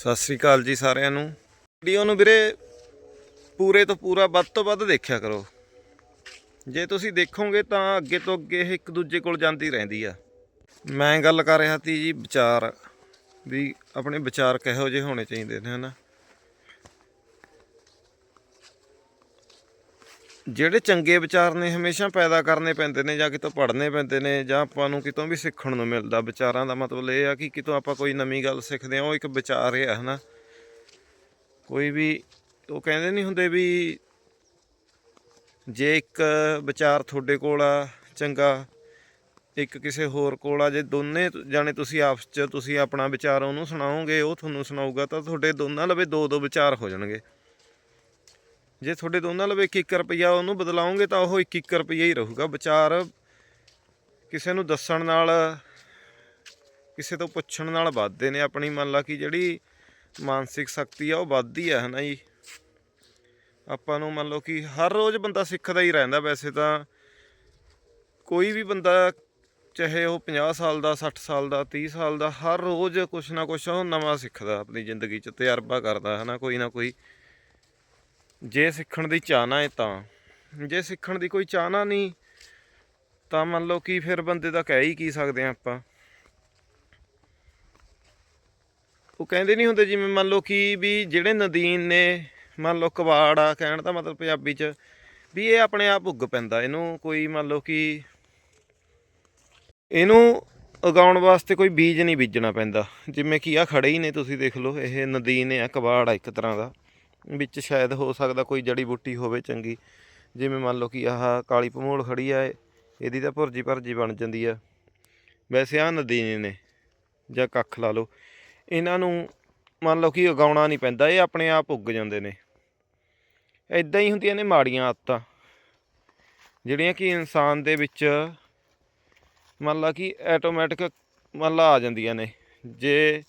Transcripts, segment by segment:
ਸਤਿ ਸ੍ਰੀ ਅਕਾਲ ਜੀ ਸਾਰਿਆਂ ਨੂੰ। ਵੀਡੀਓ ਨੂੰ ਵੀਰੇ ਪੂਰੇ ਤੋਂ ਪੂਰਾ ਵੱਧ ਤੋਂ ਵੱਧ ਦੇਖਿਆ ਕਰੋ। ਜੇ ਤੁਸੀਂ ਦੇਖੋਗੇ ਤਾਂ ਅੱਗੇ ਤੋਂ ਅੱਗੇ ਇਹ ਇੱਕ ਦੂਜੇ ਕੋਲ ਜਾਂਦੀ ਰਹਿੰਦੀ ਆ। ਮੈਂ ਗੱਲ ਕਰ ਰਿਹਾ ਸੀ ਜੀ ਵਿਚਾਰ, ਵੀ ਆਪਣੇ ਵਿਚਾਰ ਕਿਹੋ ਜਿਹੇ ਹੋਣੇ ਚਾਹੀਦੇ ਨੇ, ਹਨਾ? ਜਿਹੜੇ ਚੰਗੇ ਵਿਚਾਰ ਨੇ ਹਮੇਸ਼ਾ ਪੈਦਾ ਕਰਨੇ ਪੈਂਦੇ ਨੇ ਜਾਂ ਕਿਤੋਂ ਪੜ੍ਹਨੇ ਪੈਂਦੇ ਨੇ ਜਾਂ ਆਪਾਂ ਨੂੰ ਕਿਤੋਂ ਵੀ ਸਿੱਖਣ ਨੂੰ ਮਿਲਦਾ ਵਿਚਾਰਾਂ ਦਾ ਮਤਲਬ ਇਹ ਆ ਕਿ ਕਿਤੋਂ ਆਪਾਂ ਕੋਈ ਨਵੀਂ ਗੱਲ ਸਿੱਖਦੇ ਆ ਉਹ ਇੱਕ ਵਿਚਾਰ ਹੈ ਹਨਾ। ਕੋਈ ਵੀ ਉਹ ਕਹਿੰਦੇ ਨਹੀਂ ਹੁੰਦੇ ਵੀ ਜੇ ਇੱਕ ਵਿਚਾਰ ਤੁਹਾਡੇ ਕੋਲ ਆ, ਚੰਗਾ, ਇੱਕ ਕਿਸੇ ਹੋਰ ਕੋਲ ਆ, ਜੇ ਦੋਨੇ ਜਾਣੇ ਤੁਸੀਂ ਆਪਸ 'ਚ ਤੁਸੀਂ ਆਪਣਾ ਵਿਚਾਰ ਉਹਨੂੰ ਸੁਣਾਓਗੇ, ਉਹ ਤੁਹਾਨੂੰ ਸੁਣਾਊਗਾ, ਤਾਂ ਤੁਹਾਡੇ ਦੋਨਾਂ ਲਵੇ ਦੋ ਦੋ ਵਿਚਾਰ ਹੋ ਜਾਣਗੇ। ਜੇ ਤੁਹਾਡੇ ਦੋਨਾਂ ਲਵੇ ਇੱਕ ਇੱਕ ਰੁਪਈਆ ਉਹਨੂੰ ਬਦਲਾਉਂਗੇ ਤਾਂ ਉਹ ਇੱਕ ਇੱਕ ਰੁਪਈਆ ਹੀ ਰਹੂਗਾ। ਵਿਚਾਰ ਕਿਸੇ ਨੂੰ ਦੱਸਣ ਨਾਲ, ਕਿਸੇ ਤੋਂ ਪੁੱਛਣ ਨਾਲ ਵੱਧਦੇ ਨੇ। ਆਪਣੀ ਮੰਨ ਲਾ ਕਿ ਜਿਹੜੀ ਮਾਨਸਿਕ ਸ਼ਕਤੀ ਆ ਉਹ ਵੱਧਦੀ ਆ, ਹਨਾ ਜੀ? ਆਪਾਂ ਨੂੰ ਮੰਨ ਲਓ ਕਿ ਹਰ ਰੋਜ਼ ਬੰਦਾ ਸਿੱਖਦਾ ਹੀ ਰਹਿੰਦਾ। ਵੈਸੇ ਤਾਂ ਕੋਈ ਵੀ ਬੰਦਾ, ਚਾਹੇ ਉਹ 50 ਸਾਲ ਦਾ 60 ਸਾਲ ਦਾ 30 ਸਾਲ ਦਾ, ਹਰ ਰੋਜ਼ ਕੁਛ ਨਾ ਕੁਛ ਉਹ ਨਵਾਂ ਸਿੱਖਦਾ, ਆਪਣੀ ਜ਼ਿੰਦਗੀ 'ਚ ਤਜਰਬਾ ਕਰਦਾ, ਹਨਾ? ਕੋਈ ਨਾ ਕੋਈ ਜੇ ਸਿੱਖਣ ਦੀ ਚਾਹਨਾ ਹੈ ਤਾਂ। ਜੇ ਸਿੱਖਣ ਦੀ ਕੋਈ ਚਾਹਨਾ ਨਹੀਂ, ਤਾਂ ਮੰਨ ਲਓ ਕਿ ਫਿਰ ਬੰਦੇ ਦਾ ਕਹਿ ਹੀ ਕੀ ਸਕਦੇ ਆ ਆਪਾਂ। ਉਹ ਕਹਿੰਦੇ ਨਹੀਂ ਹੁੰਦੇ ਜਿਵੇਂ ਮੰਨ ਲਓ ਕਿ ਵੀ ਜਿਹੜੇ ਨਦੀਨ ਨੇ, ਮੰਨ ਲਓ ਕਬਾੜ ਆ, ਕਹਿਣ ਦਾ ਮਤਲਬ ਪੰਜਾਬੀ 'ਚ ਵੀ ਇਹ ਆਪਣੇ ਆਪ ਉੱਗ ਪੈਂਦਾ। ਇਹਨੂੰ ਕੋਈ ਮੰਨ ਲਓ ਕਿ ਇਹਨੂੰ ਉਗਾਉਣ ਵਾਸਤੇ ਕੋਈ ਬੀਜ ਨਹੀਂ ਬੀਜਣਾ ਪੈਂਦਾ। ਜਿਵੇਂ ਕਿ ਆ ਖੜੇ ਹੀ ਨੇ, ਤੁਸੀਂ ਦੇਖ ਲਓ, ਇਹ ਨਦੀਨ ਆ, ਕਬਾੜ ਆ ਇੱਕ ਤਰ੍ਹਾਂ ਦਾ। ਵਿੱਚ ਸ਼ਾਇਦ ਹੋ ਸਕਦਾ ਕੋਈ ਜੜੀ ਬੂਟੀ ਹੋਵੇ ਚੰਗੀ। ਜਿਵੇਂ ਮੰਨ ਲਓ ਕਿ ਆਹ ਕਾਲੀ ਭਮੋਲ ਖੜੀ ਆ, ਇਹਦੀ ਤਾਂ ਭੁਰਜੀ ਭਰਜੀ ਬਣ ਜਾਂਦੀ ਆ। ਵੈਸੇ ਆ ਨਦੀਨ ਨੇ, ਜਾਂ ਕੱਖ ਲਾ ਲਓ। ਇਹਨਾਂ ਨੂੰ ਮੰਨ ਲਓ ਕਿ ਉਗਾਉਣਾ ਨਹੀਂ ਪੈਂਦਾ, ਇਹ ਆਪਣੇ ਆਪ ਉੱਗ ਜਾਂਦੇ ਨੇ। ਇਦਾਂ ਹੀ ਹੁੰਦੀਆਂ ਨੇ ਮਾੜੀਆਂ ਆਦਤਾਂ, ਜਿਹੜੀਆਂ ਕਿ ਇਨਸਾਨ ਦੇ ਵਿੱਚ ਮੰਨ ਲਾ ਕਿ ਆਟੋਮੈਟਿਕ ਮੰਨ ਲਾ ਆ ਜਾਂਦੀਆਂ ਨੇ। ਜੇ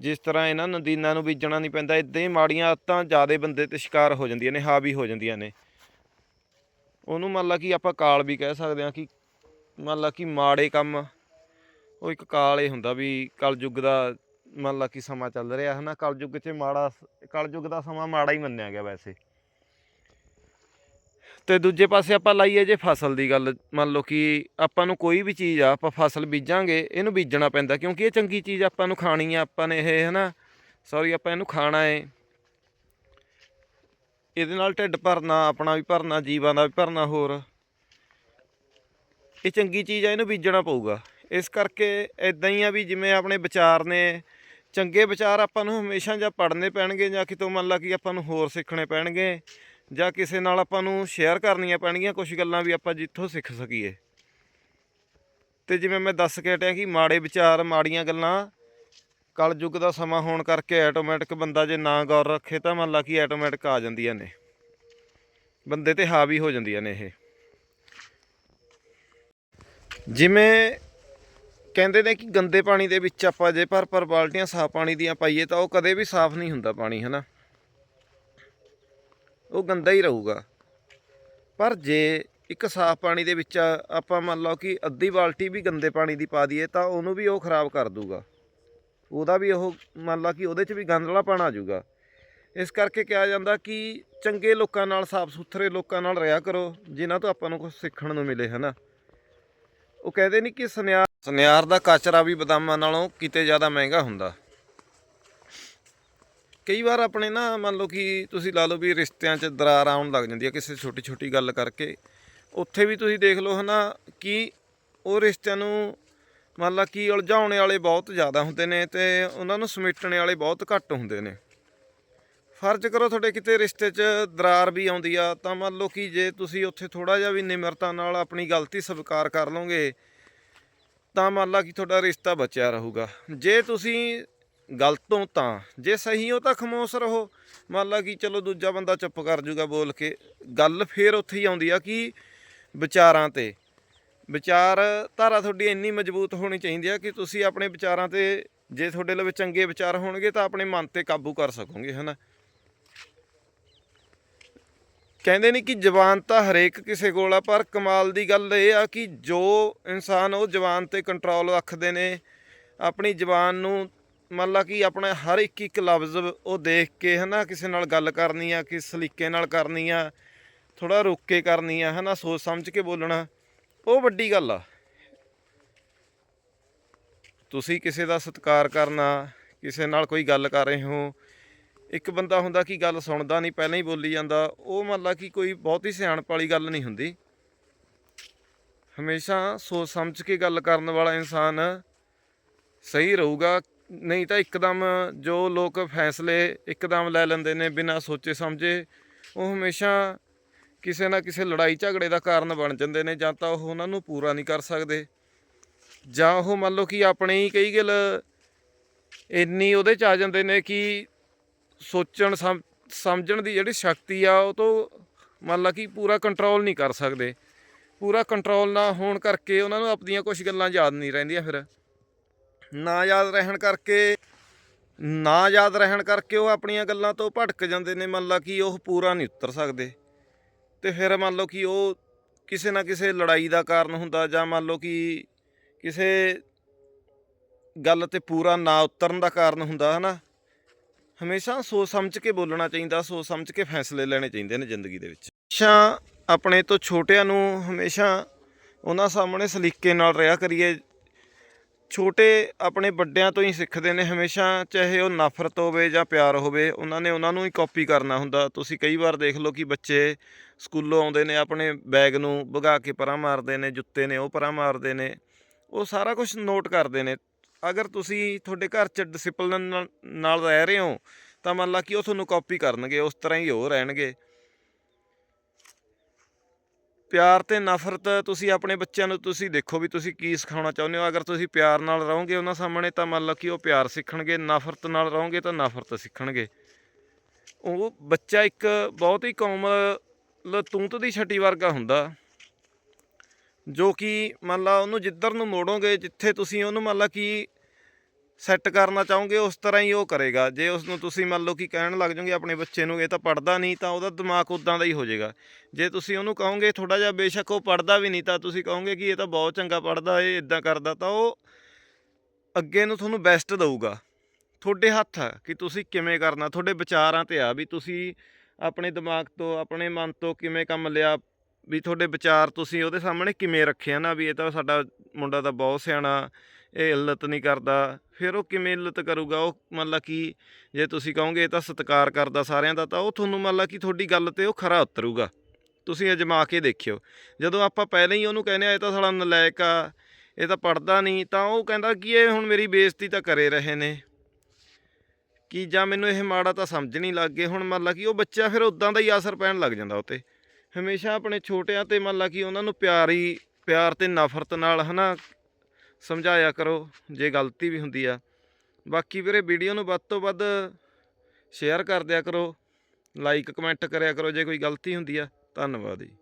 ਜਿਸ ਤਰ੍ਹਾਂ ਇਹਨਾਂ ਨਦੀਨਾਂ ਨੂੰ ਬੀਜਣਾ ਨਹੀਂ ਪੈਂਦਾ ਇਦਾਂ ਹੀ ਮਾੜੀਆਂ ਆਦਤਾਂ ਜ਼ਿਆਦੇ ਬੰਦੇ ਤੇ ਸ਼ਿਕਾਰ ਹੋ ਜਾਂਦੀਆਂ ਨੇ, ਹਾਵੀ ਹੋ ਜਾਂਦੀਆਂ ਨੇ। ਉਹਨੂੰ ਮੰਨ ਲਾ ਕਿ ਆਪਾਂ ਕਾਲ ਵੀ ਕਹਿ ਸਕਦੇ ਹਾਂ ਕਿ ਮੰਨ ਲਾ ਕਿ ਮਾੜੇ ਕੰਮ, ਉਹ ਇੱਕ ਕਾਲ ਇਹ ਹੁੰਦਾ ਵੀ ਕਲਯੁੱਗ ਦਾ ਮੰਨ ਲਾ ਕਿ ਸਮਾਂ ਚੱਲ ਰਿਹਾ ਹੈ ਨਾ ਕਲਯੁੱਗ 'ਚ ਮਾੜਾ ਕਲਯੁੱਗ ਦਾ ਸਮਾਂ ਮਾੜਾ ਹੀ ਮੰਨਿਆ ਗਿਆ ਵੈਸੇ। ਤੇ ਦੂਜੇ ਪਾਸੇ ਆਪਾਂ ਲਾਈਏ ਜੇ ਫਸਲ ਦੀ ਗੱਲ, ਮੰਨ ਲਓ ਕਿ ਆਪਾਂ ਨੂੰ ਕੋਈ ਵੀ ਚੀਜ਼ ਆ, ਆਪਾਂ ਫਸਲ ਬੀਜਾਂਗੇ, ਇਹਨੂੰ ਬੀਜਣਾ ਪੈਂਦਾ, ਕਿਉਂਕਿ ਇਹ ਚੰਗੀ ਚੀਜ਼ ਆਪਾਂ ਨੂੰ ਖਾਣੀ ਆ, ਆਪਾਂ ਨੇ ਇਹ, ਹਨਾ ਸੌਰੀ ਆਪਾਂ ਇਹਨੂੰ ਖਾਣਾ ਏ। ਇਹਦੇ ਨਾਲ ਢਿੱਡ ਭਰਨਾ, ਆਪਣਾ ਵੀ ਭਰਨਾ, ਜੀਵਾਂ ਦਾ ਵੀ ਭਰਨਾ ਹੋਰ। ਇਹ ਚੰਗੀ ਚੀਜ਼ ਆ, ਇਹਨੂੰ ਬੀਜਣਾ ਪਊਗਾ। ਇਸ ਕਰਕੇ ਇਦਾਂ ਹੀ ਆ ਵੀ ਜਿਵੇਂ ਆਪਣੇ ਵਿਚਾਰ ਨੇ, ਚੰਗੇ ਵਿਚਾਰ ਆਪਾਂ ਨੂੰ ਹਮੇਸ਼ਾ ਜਾਂ ਪੜ੍ਹਨੇ ਪੈਣਗੇ ਜਾਂ ਕਿਤੋਂ ਮੰਨ ਲਾ ਕਿ ਆਪਾਂ ਨੂੰ ਹੋਰ ਸਿੱਖਣੇ ਪੈਣਗੇ। ਜਾਂ ਕਿਸੇ ਨਾਲ ਆਪਾਂ ਨੂੰ ਸ਼ੇਅਰ ਕਰਨੀਆਂ ਪੈਣਗੀਆਂ ਕੁਝ ਗੱਲਾਂ ਵੀ ਆਪਾਂ ਜਿੱਥੋਂ ਸਿੱਖ ਸਕੀਏ। ਤੇ ਜਿਵੇਂ ਮੈਂ ਦੱਸ ਕੇ ਹਟਿਆ ਕਿ ਮਾੜੇ ਵਿਚਾਰ, ਮਾੜੀਆਂ ਗੱਲਾਂ, ਕਲਯੁੱਗ ਦਾ ਸਮਾਂ ਹੋਣ ਕਰਕੇ ਆਟੋਮੈਟਿਕ ਬੰਦਾ ਜੇ ਨਾ ਗੌਰ ਰੱਖੇ ਤਾਂ ਮੰਨ ਲਾ ਕਿ ਆਟੋਮੈਟਿਕ ਆ ਜਾਂਦੀਆਂ ਨੇ। ਬੰਦੇ ਤੇ ਹਾਵੀ ਹੋ ਜਾਂਦੀਆਂ ਨੇ ਇਹ। ਜਿਵੇਂ ਕਹਿੰਦੇ ਨੇ ਕਿ ਗੰਦੇ ਪਾਣੀ ਦੇ ਵਿੱਚ ਆਪਾਂ ਜੇ ਭਰ ਭਰ ਬਾਲਟੀਆਂ ਸਾਫ਼ ਪਾਣੀ ਦੀਆਂ ਪਾਈਏ ਤਾਂ ਉਹ ਕਦੇ ਵੀ ਸਾਫ਼ ਨਹੀਂ ਹੁੰਦਾ ਪਾਣੀ, ਹਨਾ? ਉਹ ਗੰਦਾ ਹੀ ਰਹੂਗਾ। ਪਰ ਜੇ ਇੱਕ ਸਾਫ਼ ਪਾਣੀ ਦੇ ਵਿੱਚ ਆਪਾਂ ਮੰਨ ਲਓ ਕਿ ਅੱਧੀ ਬਾਲਟੀ ਵੀ ਗੰਦੇ ਪਾਣੀ ਦੀ ਪਾ ਦਈਏ, ਤਾਂ ਉਹਨੂੰ ਵੀ ਉਹ ਖਰਾਬ ਕਰ ਦੂਗਾ। ਉਹਦਾ ਵੀ ਉਹ ਮੰਨ ਲਾ ਕਿ ਉਹਦੇ 'ਚ ਵੀ ਗੰਦ ਵਾਲਾ ਪਾਣਾ ਆ ਜਾਊਗਾ। ਇਸ ਕਰਕੇ ਕਿਹਾ ਜਾਂਦਾ ਕਿ ਚੰਗੇ ਲੋਕਾਂ ਨਾਲ ਸਾਫ਼ ਸੁਥਰੇ ਲੋਕਾਂ ਨਾਲ ਰਿਹਾ ਕਰੋ, ਜਿਨ੍ਹਾਂ ਤੋਂ ਆਪਾਂ ਨੂੰ ਕੁਝ ਸਿੱਖਣ ਨੂੰ ਮਿਲੇ, ਹਨਾ। ਉਹ ਕਹਿੰਦੇ ਨਹੀਂ ਕਿ ਸੁਨਿਆਰ ਸੁਨਿਆਰ ਦਾ ਕਾਚਰਾ ਵੀ ਬਦਾਮਾਂ ਨਾਲੋਂ ਕਿਤੇ ਜ਼ਿਆਦਾ ਮਹਿੰਗਾ ਹੁੰਦਾ। ਕਈ ਵਾਰ ਆਪਣੇ ਨਾ ਮੰਨ ਲਓ ਕਿ ਤੁਸੀਂ ਲਾ ਲਓ ਵੀ ਰਿਸ਼ਤਿਆਂ 'ਚ ਦਰਾਰ ਆਉਣ ਲੱਗ ਜਾਂਦੀ ਹੈ ਕਿਸੇ ਛੋਟੀ ਛੋਟੀ ਗੱਲ ਕਰਕੇ, ਉੱਥੇ ਵੀ ਤੁਸੀਂ ਦੇਖ ਲਓ ਹਨਾ ਕਿ ਉਹ ਰਿਸ਼ਤਿਆਂ ਨੂੰ ਮੰਨ ਲਾ ਕਿ ਉਲਝਾਉਣੇ ਵਾਲੇ ਬਹੁਤ ਜ਼ਿਆਦਾ ਹੁੰਦੇ ਨੇ ਤੇ ਉਹਨਾਂ ਨੂੰ ਸਮੇਟਣੇ ਵਾਲੇ ਬਹੁਤ ਘੱਟ ਹੁੰਦੇ ਨੇ। ਫਰਜ਼ ਕਰੋ ਤੁਹਾਡੇ ਕਿਤੇ ਰਿਸ਼ਤੇ 'ਚ ਦਰਾਰ ਵੀ ਆਉਂਦੀ ਆ, ਤਾਂ ਮੰਨ ਲਓ ਕਿ ਜੇ ਤੁਸੀਂ ਉੱਥੇ ਥੋੜਾ ਜਿਹਾ ਵੀ ਨਿਮਰਤਾ ਨਾਲ ਆਪਣੀ ਗਲਤੀ ਸਵੀਕਾਰ ਕਰ ਲਓਗੇ, ਤਾਂ ਮੰਨ ਲਾ ਕਿ ਤੁਹਾਡਾ ਰਿਸ਼ਤਾ ਬਚਿਆ ਰਹੂਗਾ। ਜੇ ਤੁਸੀਂ ਗਲਤੋਂ ਤਾਂ। ਜੇ ਸਹੀ ਹੋ ਤਾਂ ਖਮੋਸ਼ ਰਹੋ। ਮੰਨ ਲਾ ਕਿ ਚਲੋ ਦੂਜਾ ਬੰਦਾ ਚੁੱਪ ਕਰ ਜੂਗਾ ਬੋਲ ਕੇ। ਗੱਲ ਫੇਰ ਉੱਥੇ ਹੀ ਆਉਂਦੀ ਆ ਕਿ ਵਿਚਾਰਾਂ ਤੇ। ਵਿਚਾਰ ਧਾਰਾ ਤੁਹਾਡੀ ਇੰਨੀ ਮਜ਼ਬੂਤ ਹੋਣੀ ਚਾਹੀਦੀ ਆ ਕਿ ਤੁਸੀਂ ਆਪਣੇ ਵਿਚਾਰਾਂ ਤੇ ਜੇ ਤੁਹਾਡੇ ਲਈ ਚੰਗੇ ਵਿਚਾਰ ਹੋਣਗੇ ਤਾਂ ਆਪਣੇ ਮਨ ਤੇ ਕਾਬੂ ਕਰ ਸਕੋਗੇ, ਹਨਾ? ਕਹਿੰਦੇ ਨਹੀਂ ਕਿ ਜ਼ਬਾਨ ਤਾਂ ਹਰੇਕ ਕਿਸੇ ਕੋਲ ਆ, ਪਰ ਕਮਾਲ ਦੀ ਗੱਲ ਇਹ ਆ ਕਿ ਜੋ ਇਨਸਾਨ ਉਹ ਜ਼ਬਾਨ ਤੇ ਕੰਟਰੋਲ ਰੱਖਦੇ ਨੇ, ਆਪਣੀ ਜ਼ਬਾਨ ਨੂੰ ਮੰਨ ਲਾ ਕਿ ਆਪਣਾ ਹਰ ਇੱਕ ਇੱਕ ਲਫ਼ਜ਼ ਉਹ ਦੇਖ ਕੇ ਹਨਾ ਕਿਸੇ ਨਾਲ ਗੱਲ ਕਰਨੀ ਆ, ਕਿਸ ਸਲੀਕੇ ਨਾਲ ਕਰਨੀ ਆ ਥੋੜਾ ਰੁੱਕ ਕੇ ਕਰਨੀ ਆ, ਹਨਾ ਸੋਚ ਸਮਝ ਕੇ ਬੋਲਣਾ, ਉਹ ਵੱਡੀ ਗੱਲ ਆ। ਤੁਸੀਂ ਕਿਸੇ ਦਾ ਸਤਿਕਾਰ ਕਰਨਾ, ਕਿਸੇ ਨਾਲ ਕੋਈ ਗੱਲ ਕਰ ਰਹੇ ਹੋ, ਇੱਕ ਬੰਦਾ ਹੁੰਦਾ ਕਿ ਗੱਲ ਸੁਣਦਾ ਨਹੀਂ, ਪਹਿਲਾਂ ਹੀ ਬੋਲੀ ਜਾਂਦਾ, ਉਹ ਮੰਨ ਲਾ ਕਿ ਕੋਈ ਬਹੁਤੀ ਸਿਆਣਪ ਵਾਲੀ ਗੱਲ ਨਹੀਂ ਹੁੰਦੀ। ਹਮੇਸ਼ਾ ਸੋਚ ਸਮਝ ਕੇ ਗੱਲ ਕਰਨ ਵਾਲਾ ਇਨਸਾਨ ਸਹੀ ਰਹੂਗਾ ਨਹੀਂ ਤਾਂ ਇੱਕਦਮ ਜੋ ਲੋਕ ਫੈਸਲੇ ਇੱਕਦਮ ਲੈ ਲੈਂਦੇ ਨੇ ਬਿਨਾਂ ਸੋਚੇ ਸਮਝੇ, ਉਹ ਹਮੇਸ਼ਾ ਕਿਸੇ ਨਾ ਕਿਸੇ ਲੜਾਈ ਝਗੜੇ ਦਾ ਕਾਰਨ ਬਣ ਜਾਂਦੇ ਨੇ, ਜਾਂ ਤਾਂ ਉਹ ਉਹਨਾਂ ਨੂੰ ਪੂਰਾ ਨਹੀਂ ਕਰ ਸਕਦੇ। ਜਾਂ ਉਹ ਮੰਨ ਲਓ ਕਿ ਆਪਣੇ ਹੀ ਕਈ ਗੱਲ ਇੰਨੀ ਉਹਦੇ ਚ ਆ ਜਾਂਦੇ ਨੇ ਕਿ ਸੋਚਣ ਸਮਝਣ ਦੀ ਜਿਹੜੀ ਸ਼ਕਤੀ ਆ, ਉਹ ਤੋਂ ਮੰਨ ਲਾ ਕਿ ਪੂਰਾ ਕੰਟਰੋਲ ਨਹੀਂ ਕਰ ਸਕਦੇ। ਪੂਰਾ ਕੰਟਰੋਲ ਨਾ ਹੋਣ ਕਰਕੇ ਉਹਨਾਂ ਨੂੰ ਆਪਣੀਆਂ ਕੁਝ ਗੱਲਾਂ ਯਾਦ ਨਹੀਂ ਰਹਿੰਦੀਆਂ ਫਿਰ। ਨਾ ਯਾਦ ਰਹਿਣ ਕਰਕੇ, ਨਾ ਯਾਦ ਰਹਿਣ ਕਰਕੇ ਉਹ ਆਪਣੀਆਂ ਗੱਲਾਂ ਤੋਂ ਭਟਕ ਜਾਂਦੇ ਨੇ। ਮੰਨ ਲਾ ਕਿ ਉਹ ਪੂਰਾ ਨਹੀਂ ਉਤਰ ਸਕਦੇ। ਤੇ ਫਿਰ ਮੰਨ ਲਓ ਕਿ ਉਹ ਕਿਸੇ ਨਾ ਕਿਸੇ ਲੜਾਈ ਦਾ ਕਾਰਨ ਹੁੰਦਾ ਜਾਂ ਮੰਨ ਲਓ ਕਿ ਕਿਸੇ ਗੱਲ ਤੇ ਪੂਰਾ ਨਾ ਉਤਰਨ ਦਾ ਕਾਰਨ ਹੁੰਦਾ, ਹਨਾ? ਹਮੇਸ਼ਾ ਸੋਚ ਸਮਝ ਕੇ ਬੋਲਣਾ ਚਾਹੀਦਾ, ਸੋਚ ਸਮਝ ਕੇ ਫੈਸਲੇ ਲੈਣੇ ਚਾਹੀਦੇ ਨੇ ਜ਼ਿੰਦਗੀ ਦੇ ਵਿੱਚ। ਹਮੇਸ਼ਾ ਆਪਣੇ ਤੋਂ ਛੋਟਿਆਂ ਨੂੰ ਹਮੇਸ਼ਾ ਉਹਨਾਂ ਸਾਹਮਣੇ ਸਲੀਕੇ ਨਾਲ ਰਿਹਾ ਕਰੀਏ। ਛੋਟੇ ਆਪਣੇ ਵੱਡਿਆਂ ਤੋਂ ਹੀ ਸਿੱਖਦੇ ਨੇ, ਹਮੇਸ਼ਾ ਚਾਹੇ ਉਹ ਨਫ਼ਰਤ ਹੋਵੇ ਜਾਂ ਪਿਆਰ ਹੋਵੇ, ਉਹਨਾਂ ਨੇ ਉਹਨਾਂ ਨੂੰ ਹੀ ਕਾਪੀ ਕਰਨਾ ਹੁੰਦਾ। ਤੁਸੀਂ ਕਈ ਵਾਰ ਦੇਖ ਲਓ ਕਿ ਬੱਚੇ ਸਕੂਲੋਂ ਆਉਂਦੇ ਨੇ, ਆਪਣੇ ਬੈਗ ਨੂੰ ਭਗਾ ਕੇ ਪਰਾਂ ਮਾਰਦੇ ਨੇ, ਜੁੱਤੇ ਨੇ, ਉਹ ਪਰਾਂ ਮਾਰਦੇ ਨੇ, ਉਹ ਸਾਰਾ ਕੁਝ ਨੋਟ ਕਰਦੇ ਨੇ। ਅਗਰ ਤੁਸੀਂ ਤੁਹਾਡੇ ਘਰ 'ਚ ਡਿਸਪਲਿਨ ਨਾਲ- ਰਹਿ ਰਹੇ ਹੋ, ਤਾਂ ਮੰਨ ਲਾ ਕਿ ਉਹ ਤੁਹਾਨੂੰ ਕਾਪੀ ਕਰਨਗੇ, ਉਸ ਤਰ੍ਹਾਂ ਹੀ ਉਹ ਰਹਿਣਗੇ। ਪਿਆਰ ਤੇ ਨਫ਼ਰਤ ਤੁਸੀਂ ਆਪਣੇ ਬੱਚਿਆਂ ਨੂੰ ਤੁਸੀਂ ਦੇਖੋ ਵੀ ਤੁਸੀਂ ਕੀ ਸਿਖਾਉਣਾ ਚਾਹੁੰਦੇ ਹੋ। ਅਗਰ ਤੁਸੀਂ ਪਿਆਰ ਨਾਲ ਰਹੋਗੇ ਉਹਨਾਂ ਸਾਹਮਣੇ ਤਾਂ ਮੰਨ ਲਓ ਕਿ ਉਹ ਪਿਆਰ ਸਿੱਖਣਗੇ, ਨਫ਼ਰਤ ਨਾਲ ਰਹੋਗੇ ਤਾਂ ਨਫ਼ਰਤ ਸਿੱਖਣਗੇ। ਉਹ ਬੱਚਾ ਇੱਕ ਬਹੁਤ ਹੀ ਕੋਮਲ ਤੂੰਤ ਦੀ ਛਟੀ ਵਰਗਾ ਹੁੰਦਾ, ਜੋ ਕਿ ਮੰਨ ਲਾ ਉਹਨੂੰ ਜਿੱਧਰ ਨੂੰ ਮੋੜੋਗੇ, ਜਿੱਥੇ ਤੁਸੀਂ ਉਹਨੂੰ ਮੰਨ ਲਾ ਕਿ ਸੈੱਟ ਕਰਨਾ ਚਾਹੋਗੇ, ਉਸ ਤਰ੍ਹਾਂ ਹੀ ਉਹ ਕਰੇਗਾ। ਜੇ ਉਸ ਨੂੰ ਤੁਸੀਂ ਮੰਨ ਲਓ ਕਿ ਕਹਿਣ ਲੱਗ ਜਾਓਗੇ ਆਪਣੇ ਬੱਚੇ ਨੂੰ, ਇਹ ਤਾਂ ਪੜਦਾ ਨਹੀਂ, ਤਾਂ ਉਹਦਾ ਦਿਮਾਗ ਉਦਾਂ ਦਾ ਹੀ ਹੋ ਜਾਏਗਾ। ਜੇ ਤੁਸੀਂ ਉਹਨੂੰ ਕਹੋਗੇ ਥੋੜਾ ਜਿਹਾ ਬੇਸ਼ੱਕ ਉਹ ਪੜਦਾ ਵੀ ਨਹੀਂ, ਤਾਂ ਤੁਸੀਂ ਕਹੋਗੇ ਕਿ ਇਹ ਤਾਂ ਬਹੁਤ ਚੰਗਾ ਪੜਦਾ ਇਹ ਇਦਾਂ ਕਰਦਾ, ਤਾਂ ਉਹ ਅੱਗੇ ਨੂੰ ਤੁਹਾਨੂੰ ਬੈਸਟ ਦਊਗਾ। ਤੁਹਾਡੇ ਹੱਥ ਆ ਕਿ ਤੁਸੀਂ ਕਿਵੇਂ ਕਰਨਾ, ਤੁਹਾਡੇ ਵਿਚਾਰਾਂ ਤੇ ਆ ਵੀ ਤੁਸੀਂ ਆਪਣੇ ਦਿਮਾਗ ਤੋਂ, ਆਪਣੇ ਮਨ ਤੋਂ ਕਿਵੇਂ ਕੰਮ ਲਿਆ, ਵੀ ਤੁਹਾਡੇ ਵਿਚਾਰ ਤੁਸੀਂ ਉਹਦੇ ਸਾਹਮਣੇ ਕਿਵੇਂ ਰੱਖਿਆ ਨਾ, ਵੀ ਇਹ ਤਾਂ ਸਾਡਾ ਮੁੰਡਾ ਤਾਂ ਬਹੁਤ ਸਿਆਣਾ ਇਹ ਇੱਲਤ ਨਹੀਂ ਕਰਦਾ, ਫਿਰ ਉਹ ਕਿਵੇਂ ਇੱਲਤ ਕਰੂਗਾ? ਉਹ ਮੰਨ ਲਾ ਕਿ ਜੇ ਤੁਸੀਂ ਕਹੋਗੇ ਇਹ ਤਾਂ ਸਤਿਕਾਰ ਕਰਦਾ ਸਾਰਿਆਂ ਦਾ, ਤਾਂ ਉਹ ਤੁਹਾਨੂੰ ਮੰਨ ਲਾ ਕਿ ਤੁਹਾਡੀ ਗੱਲ ਤੇ ਉਹ ਖਰਾ ਉਤਰੂਗਾ। ਤੁਸੀਂ ਅਜਮਾ ਕੇ ਦੇਖਿਓ। ਜਦੋਂ ਆਪਾਂ ਪਹਿਲਾਂ ਹੀ ਉਹਨੂੰ ਕਹਿੰਦੇ ਆ, ਇਹ ਤਾਂ ਸਾਡਾ ਨਲਾਇਕ ਆ, ਇਹ ਤਾਂ ਪੜਦਾ ਨਹੀਂ, ਤਾਂ ਉਹ ਕਹਿੰਦਾ ਕਿ ਇਹ ਹੁਣ ਮੇਰੀ ਬੇਇੱਜ਼ਤੀ ਤਾਂ ਕਰੇ ਰਹੇ ਨੇ। ਕਿ ਜਾਂ ਮੈਨੂੰ ਇਹ ਮਾੜਾ ਤਾਂ ਸਮਝ ਨਹੀਂ ਲੱਗ ਗਏ, ਹੁਣ ਮੰਨ ਲਾ ਕਿ ਉਹ ਬੱਚਾ ਫਿਰ ਉਦਾਂ ਦਾ ਹੀ ਅਸਰ ਪੈਣ ਲੱਗ ਜਾਂਦਾ ਉਹ 'ਤੇ। ਹਮੇਸ਼ਾ ਆਪਣੇ ਛੋਟਿਆਂ ਤੇ ਮੰਨ ਲਾ ਕਿ ਉਹਨਾਂ ਨੂੰ ਪਿਆਰ ਹੀ, ਪਿਆਰ ਤੇ ਨਫ਼ਰਤ ਨਾਲ ਹਨਾ ਸਮਝਾਇਆ ਕਰੋ, ਜੇ ਗਲਤੀ ਵੀ ਹੁੰਦੀ ਆ। ਬਾਕੀ ਵੀਰੇ ਵੀਡੀਓ ਨੂੰ ਵੱਧ ਤੋਂ ਵੱਧ ਸ਼ੇਅਰ ਕਰ ਦਿਆ ਕਰੋ। ਲਾਈਕ ਕਮੈਂਟ ਕਰਿਆ ਕਰੋ, ਜੇ ਕੋਈ ਗਲਤੀ ਹੁੰਦੀ ਆ, ਧੰਨਵਾਦ ਜੀ।